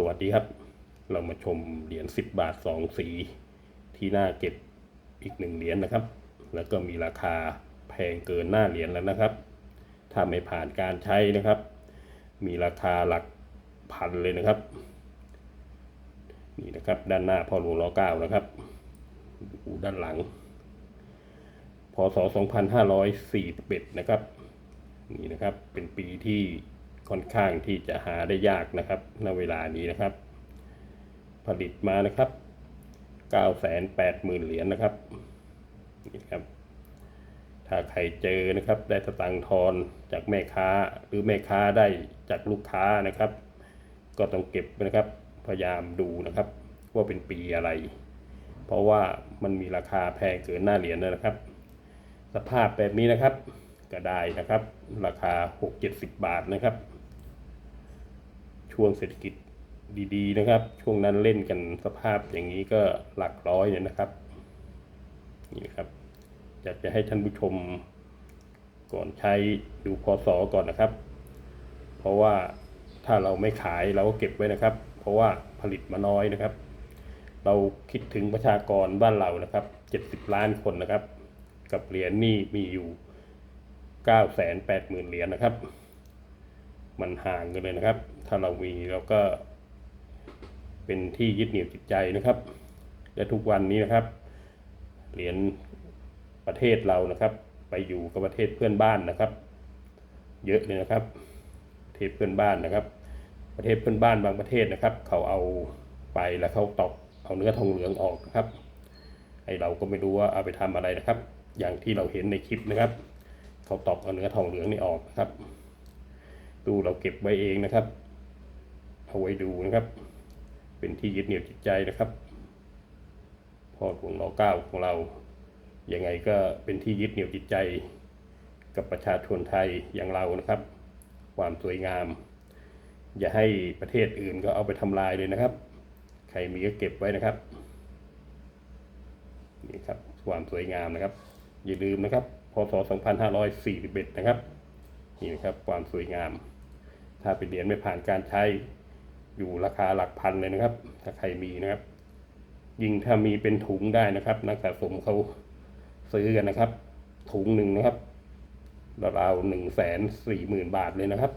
สวัสดีครับ เรามาชมเหรียญ10 บาท 2 สี ที่หน่าเก็บอีกหนึ่งเหรียญนะครับ แล้วก็มีราคาแพงเกินหน้าเหรียญแล้วนะครับ ถ้าไม่ผ่านการใช้นะครับ มีราคาหลักพันเลยนะครับ นี่นะครับด้านหน้าพ่อหลวงรอเก้านะครับดูด้านหลัง พศ 2541 นะครับ นี่นะครับเป็นปีที่ ค่อนข้างที่จะหาได้ยากนะครับณเวลานี้นะครับ ผลิตมานะครับ980,000เหรียญนะครับนี่ครับ ถ้าใครเจอนะครับได้สตังทอนจากแม่ค้าหรือแม่ค้าได้จากลูกค้านะครับ ก็ต้องเก็บนะครับพยายามดูนะครับ ว่าเป็นปีอะไร เพราะว่ามันมีราคาแพงเกินหน้าเหรียญนะครับ สภาพแบบนี้นะครับก็ได้นะครับ ราคา 6-70 บาทนะครับ ช่วงเศรษฐกิจดีๆนะครับ ช่วงนั้นเล่นกันสภาพอย่างนี้ก็หลักร้อยเนี่ยนะครับนี่ครับอยากจะให้ท่านผู้ชมก่อนใช้ดูพศก่อนนะครับ เพราะว่าถ้าเราไม่ขายเราก็เก็บไว้นะครับ เพราะว่าผลิตมาน้อยนะครับ เราคิดถึงประชากรบ้านเรานะครับ 70 ล้านคนนะครับ กับเหรียญนี่มีอยู่ 980,000เหรียญนะครับ มันห่างกันเลยนะครับถ้าเรามีเราก็ เป็นที่ยึดเหนี่ยวจิตใจนะครับ และทุกวันนี้นะครับ เหรียญประเทศเรานะครับ ไปอยู่กับประเทศเพื่อนบ้านนะครับ เยอะเลยนะครับประเทศเพื่อนบ้านนะครับ ประเทศเพื่อนบ้านบางประเทศนะครับ เขาเอาไปแล้วเขาตอกเอาเนื้อทองเหลืองออกนะครับไอเราก็ไม่รู้ว่าเอาไปทำอะไรนะครับ อย่างที่เราเห็นในคลิปนะครับ เขาตอกเอาเนื้อทองเหลืองนี่ออกนะครับ ดูเราเก็บไว้เองนะครับ เอาไว้ดูนะครับ เป็นที่ยึดเหนี่ยวจิตใจนะครับพ่อหลวงรอเก้าของเรา ยังไงก็เป็นที่ยึดเหนี่ยวจิตใจ กับประชาชนไทยอย่างเรานะครับ ความสวยงาม อย่าให้ประเทศอื่นก็เอาไปทำลายเลยนะครับ ใครมีก็เก็บไว้นะครับนี่ครับความสวยงามนะครับ อย่าลืมนะครับพศ2541 นะครับ นี่นะครับความสวยงาม ถ้าเป็นเหรียญไม่ผ่านการใช้อยู่ราคาหลักพันเลยนะครับ ถ้าใครมีนะครับ ยิ่งถ้ามีเป็นถุงได้นะครับ นักสะสมเขาซื้อกันนะครับ ถุงหนึ่งนะครับราวๆหนึ่งแสนสี่หมื่นบาทเลยนะครับ